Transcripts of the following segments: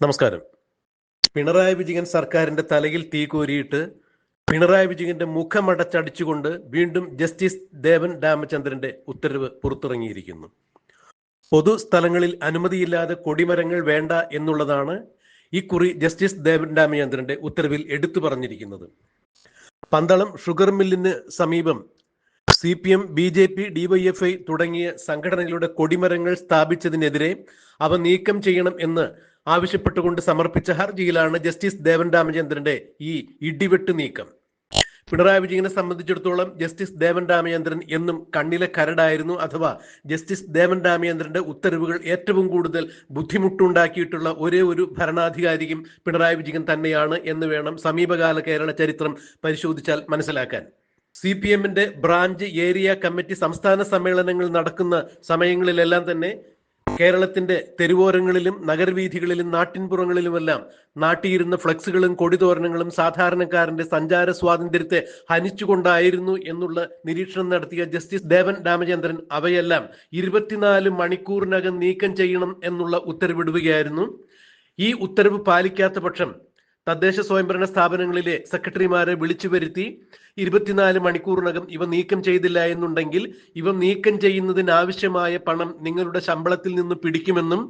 നമസ്കാരം. പിണറായി വിജയൻ സർക്കാരിന്റെ തലയിൽ തീ കോരിയിട്ട് പിണറായി വിജയന്റെ മുഖമടച്ചടിച്ചുകൊണ്ട് വീണ്ടും ജസ്റ്റിസ് ദേവൻ രാമചന്ദ്രന്റെ ഉത്തരവ് പുറത്തിറങ്ങിയിരിക്കുന്നു. പൊതു സ്ഥലങ്ങളിൽ അനുമതിയില്ലാതെ കൊടിമരങ്ങൾ വേണ്ട എന്നുള്ളതാണ് ഇക്കുറി ജസ്റ്റിസ് ദേവൻ രാമചന്ദ്രന്റെ ഉത്തരവിൽ എടുത്തു പറഞ്ഞിരിക്കുന്നത്. പന്തളം ഷുഗർ മില്ലിന് സമീപം C P M B J P DYFI തുടങ്ങിയ സംഘടനകളുടെ കൊടിമരങ്ങൾ സ്ഥാപിച്ചതിനെതിരെ അവ നീക്കം ചെയ്യണം എന്ന് ആവശ്യപ്പെട്ടുകൊണ്ട് സമർപ്പിച്ച ഹർജിയിലാണ് ജസ്റ്റിസ് ദേവൻ രാമചന്ദ്രന്റെ ഈ ഇടിവെട്ട് നീക്കം. പിണറായി വിജയനെ സംബന്ധിച്ചിടത്തോളം ജസ്റ്റിസ് ദേവൻ രാമചന്ദ്രൻ എന്നും കണ്ണിലെ കരടായിരുന്നു അഥവാ ജസ്റ്റിസ് ദേവൻ രാമചന്ദ്രന്റെ ഉത്തരവുകൾ ഏറ്റവും കൂടുതൽ ബുദ്ധിമുട്ടുണ്ടാക്കിയിട്ടുള്ള ഒരേ ഒരു ഭരണാധികാരിയും പിണറായി വിജയൻ തന്നെയാണ് എന്ന് വേണം സമീപകാല കേരള ചരിത്രം പരിശോധിച്ചാൽ മനസ്സിലാക്കാൻ. സി പി എമ്മിന്റെ ബ്രാഞ്ച് ഏരിയ കമ്മിറ്റി സംസ്ഥാന സമ്മേളനങ്ങൾ നടക്കുന്ന സമയങ്ങളിലെല്ലാം തന്നെ കേരളത്തിന്റെ തെരുവോരങ്ങളിലും നഗരവീഥികളിലും നാട്ടിൻപുറങ്ങളിലുമെല്ലാം നാട്ടിയിരുന്ന ഫ്ലക്സുകളും കൊടിതോരണങ്ങളും സാധാരണക്കാരന്റെ സഞ്ചാര സ്വാതന്ത്ര്യത്തെ ഹനിച്ചുകൊണ്ടായിരുന്നു എന്നുള്ള നിരീക്ഷണം നടത്തിയ ജസ്റ്റിസ് ദേവൻ രാമചന്ദ്രൻ അവയെല്ലാം ഇരുപത്തിനാല് മണിക്കൂറിനകം നീക്കം ചെയ്യണം എന്നുള്ള ഉത്തരവിടുകയായിരുന്നു. ഈ ഉത്തരവ് പാലിക്കാത്ത പക്ഷം തദ്ദേശ സ്വയംഭരണ സ്ഥാപനങ്ങളിലെ സെക്രട്ടറിമാരെ വിളിച്ചു വരുത്തി ഇരുപത്തിനാല് മണിക്കൂറിനകം ഇവ നീക്കം ചെയ്തില്ല എന്നുണ്ടെങ്കിൽ ഇവ നീക്കം ചെയ്യുന്നതിന് ആവശ്യമായ പണം നിങ്ങളുടെ ശമ്പളത്തിൽ നിന്ന് പിടിക്കുമെന്നും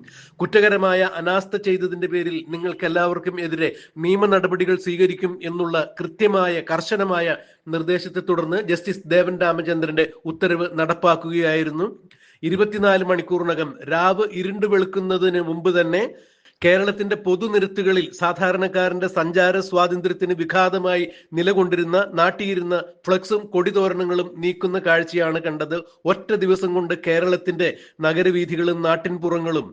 കുറ്റകരമായ അനാസ്ഥ ചെയ്തതിന്റെ പേരിൽ നിങ്ങൾക്ക് എല്ലാവർക്കും എതിരെ നിയമ നടപടികൾ സ്വീകരിക്കും എന്നുള്ള കൃത്യമായ കർശനമായ നിർദ്ദേശത്തെ തുടർന്ന് ജസ്റ്റിസ് ദേവൻ രാമചന്ദ്രന്റെ ഉത്തരവ് നടപ്പാക്കുകയായിരുന്നു. ഇരുപത്തിനാല് മണിക്കൂറിനകം രാവ് ഇരുണ്ടു വെളുക്കുന്നതിന് മുമ്പ് തന്നെ കേരളത്തിന്റെ പൊതുനിരത്തുകളിൽ സാധാരണക്കാരന്റെ സഞ്ചാര സ്വാതന്ത്ര്യത്തിന് വിഘാതമായി നിലകൊണ്ടിരുന്ന നാട്ടിയിരുന്ന ഫ്ലക്സും കൊടിതോരണങ്ങളും നീക്കുന്ന കാഴ്ചയാണ് കണ്ടത്. ഒറ്റ ദിവസം കൊണ്ട് കേരളത്തിന്റെ നഗരവീഥികളും നാട്ടിൻപുറങ്ങളും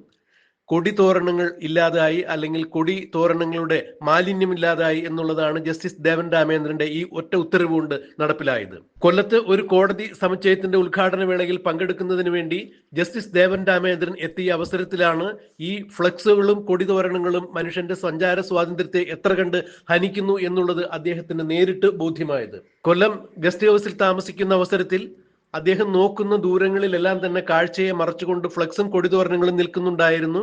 കൊടി തോരണങ്ങൾ ഇല്ലാതായി അല്ലെങ്കിൽ കൊടി തോരണങ്ങളുടെ മാലിന്യമില്ലാതായി എന്നുള്ളതാണ് ജസ്റ്റിസ് ദേവൻ രാമേന്ദ്രന്റെ ഈ ഒറ്റ ഉത്തരവ് കൊണ്ട് നടപ്പിലായത്. കൊല്ലത്ത് ഒരു കോടതി സമുച്ചയത്തിന്റെ ഉദ്ഘാടന വേളയിൽ പങ്കെടുക്കുന്നതിന് വേണ്ടി ജസ്റ്റിസ് ദേവൻ രാമേന്ദ്രൻ എത്തിയ അവസരത്തിലാണ് ഈ ഫ്ലക്സുകളും കൊടിതോരണങ്ങളും മനുഷ്യന്റെ സഞ്ചാര സ്വാതന്ത്ര്യത്തെ എത്ര കണ്ട് ഹനിക്കുന്നു എന്നുള്ളത് അദ്ദേഹത്തിന് നേരിട്ട് ബോധ്യമായത്. കൊല്ലം ഗസ്റ്റ് ഹൗസിൽ താമസിക്കുന്ന അവസരത്തിൽ അദ്ദേഹം നോക്കുന്ന ദൂരങ്ങളിലെല്ലാം തന്നെ കാഴ്ചയെ മറച്ചുകൊണ്ട് ഫ്ലക്സും കൊടിതോരണങ്ങളും നിൽക്കുന്നുണ്ടായിരുന്നു.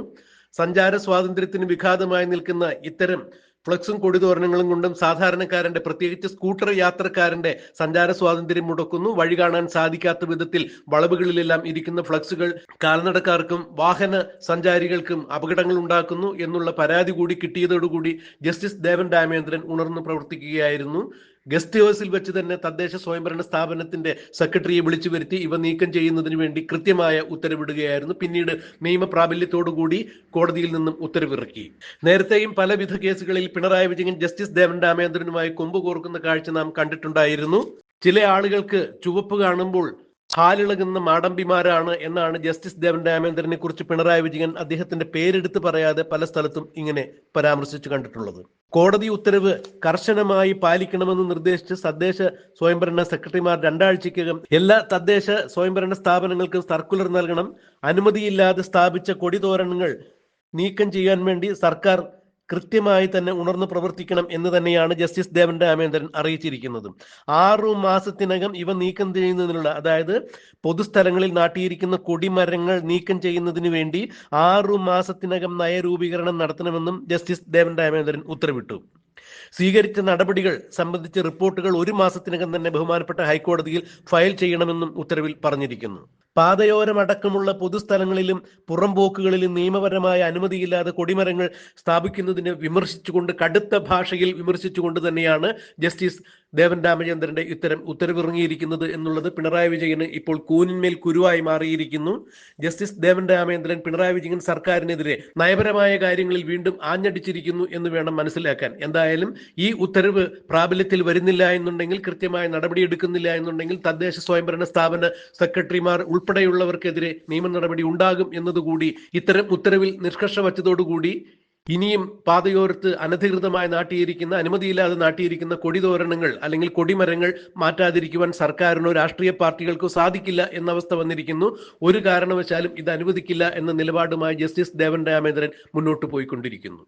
സഞ്ചാര സ്വാതന്ത്ര്യത്തിന് വിഘാതമായി നിൽക്കുന്ന ഇത്തരം ഫ്ലക്സും കൊടിതോരണങ്ങളും കൊണ്ടും സാധാരണക്കാരന്റെ പ്രത്യേകിച്ച് സ്കൂട്ടർ യാത്രക്കാരന്റെ സഞ്ചാര സ്വാതന്ത്ര്യം മുടക്കുന്നു. വഴി കാണാൻ സാധിക്കാത്ത വിധത്തിൽ വളവുകളിലെല്ലാം ഇരിക്കുന്ന ഫ്ലക്സുകൾ കാൽനടക്കാർക്കും വാഹന സഞ്ചാരികൾക്കും അപകടങ്ങൾ ഉണ്ടാക്കുന്നു എന്നുള്ള പരാതി കൂടി കിട്ടിയതോടുകൂടി ജസ്റ്റിസ് ദേവൻ രാമേന്ദ്രൻ ഉണർന്നു പ്രവർത്തിക്കുകയായിരുന്നു. ഗസ്റ്റ് ഹൗസിൽ വെച്ച് തന്നെ തദ്ദേശ സ്വയംഭരണ സ്ഥാപനത്തിന്റെ സെക്രട്ടറിയെ വിളിച്ചു വരുത്തി ഇവ നീക്കം ചെയ്യുന്നതിന് വേണ്ടി കൃത്യമായ ഉത്തരവിടുകയായിരുന്നു. പിന്നീട് നിയമപ്രാബല്യത്തോടുകൂടി കോടതിയിൽ നിന്നും ഉത്തരവിറക്കി. നേരത്തെയും പലവിധ കേസുകളിൽ പിണറായി വിജയൻ ജസ്റ്റിസ് ദേവൻ രാമേന്ദ്രനുമായി കൊമ്പ് കോർക്കുന്ന കാഴ്ച നാം കണ്ടിട്ടുണ്ടായിരുന്നു. ചില ആളുകൾക്ക് ചുവപ്പ് കാണുമ്പോൾ ഹാലിളകുന്ന മാടമ്പിമാരാണ് എന്നാണ് ജസ്റ്റിസ് ദേവൻ രാമേന്ദ്രനെ കുറിച്ച് പിണറായി വിജയൻ അദ്ദേഹത്തിന്റെ പേരെടുത്ത് പറയാതെ പല സ്ഥലത്തും ഇങ്ങനെ പരാമർശിച്ചു കണ്ടിട്ടുള്ളത്. കോടതി ഉത്തരവ് കർശനമായി പാലിക്കണമെന്ന് നിർദ്ദേശിച്ച് തദ്ദേശ സ്വയംഭരണ സെക്രട്ടറിമാർ രണ്ടാഴ്ചയ്ക്കകം എല്ലാ തദ്ദേശ സ്വയംഭരണ സ്ഥാപനങ്ങൾക്കും സർക്കുലർ നൽകണം. അനുമതിയില്ലാതെ സ്ഥാപിച്ച കൊടിതോരണങ്ങൾ നീക്കം ചെയ്യാൻ വേണ്ടി സർക്കാർ കൃത്യമായി തന്നെ ഉണർന്നു പ്രവർത്തിക്കണം എന്ന് തന്നെയാണ് ജസ്റ്റിസ് ദേവൻ രാമേന്ദ്രൻ അറിയിച്ചിരിക്കുന്നത്. ആറു മാസത്തിനകം ഇവ നീക്കം ചെയ്യുന്നതിനുള്ള അതായത് പൊതുസ്ഥലങ്ങളിൽ നാട്ടിയിരിക്കുന്ന കൊടിമരങ്ങൾ നീക്കം ചെയ്യുന്നതിന് വേണ്ടി ആറു മാസത്തിനകം നയരൂപീകരണം നടത്തണമെന്നും ജസ്റ്റിസ് ദേവൻ രാമേന്ദ്രൻ ഉത്തരവിട്ടു. സ്വീകരിച്ച നടപടികൾ സംബന്ധിച്ച റിപ്പോർട്ടുകൾ ഒരു മാസത്തിനകം തന്നെ ബഹുമാനപ്പെട്ട ഹൈക്കോടതിയിൽ ഫയൽ ചെയ്യണമെന്നും ഉത്തരവിൽ പറഞ്ഞിരിക്കുന്നു. പാതയോരമടക്കമുള്ള പൊതുസ്ഥലങ്ങളിലും പുറംപോക്കുകളിലും നിയമപരമായ അനുമതിയില്ലാതെ കൊടിമരങ്ങൾ സ്ഥാപിക്കുന്നതിനെ വിമർശിച്ചുകൊണ്ട് കടുത്ത ഭാഷയിൽ വിമർശിച്ചുകൊണ്ട് തന്നെയാണ് ജസ്റ്റിസ് ദേവൻ രാമചന്ദ്രന്റെ ഇത്തരം ഉത്തരവിറങ്ങിയിരിക്കുന്നത് എന്നുള്ളത് പിണറായി വിജയന് ഇപ്പോൾ കൂനിന്മേൽ കുരുവായി മാറിയിരിക്കുന്നു. ജസ്റ്റിസ് ദേവൻ രാമചന്ദ്രൻ പിണറായി വിജയൻ സർക്കാരിനെതിരെ നയപരമായ കാര്യങ്ങളിൽ വീണ്ടും ആഞ്ഞടിച്ചിരിക്കുന്നു എന്ന് വേണം മനസ്സിലാക്കാൻ. എന്തായാലും ഈ ഉത്തരവ് പ്രാബല്യത്തിൽ വരുന്നില്ല എന്നുണ്ടെങ്കിൽ കൃത്യമായ നടപടി എടുക്കുന്നില്ല എന്നുണ്ടെങ്കിൽ തദ്ദേശ സ്വയംഭരണ സ്ഥാപന സെക്രട്ടറിമാർ ഉൾപ്പെടെയുള്ളവർക്കെതിരെ നിയമ നടപടി ഉണ്ടാകും എന്നതുകൂടി ഇത്തരം ഉത്തരവിൽ നിഷ്കർഷ വച്ചതോടുകൂടി ഇനിയും പാതയോരത്ത് അനധികൃതമായി നാട്ടിയിരിക്കുന്ന അനുമതിയില്ലാതെ നാട്ടിയിരിക്കുന്ന കൊടിതോരണങ്ങൾ അല്ലെങ്കിൽ കൊടിമരങ്ങൾ മാറ്റാതിരിക്കുവാൻ സർക്കാരിനോ രാഷ്ട്രീയ പാർട്ടികൾക്കോ സാധിക്കില്ല എന്ന അവസ്ഥ വന്നിരിക്കുന്നു. ഒരു കാരണവശാലും ഇത് അനുവദിക്കില്ല എന്ന നിലപാടുമായി ജസ്റ്റിസ് ദേവൻ രാമേന്ദ്രൻ മുന്നോട്ട് പോയിക്കൊണ്ടിരിക്കുന്നു.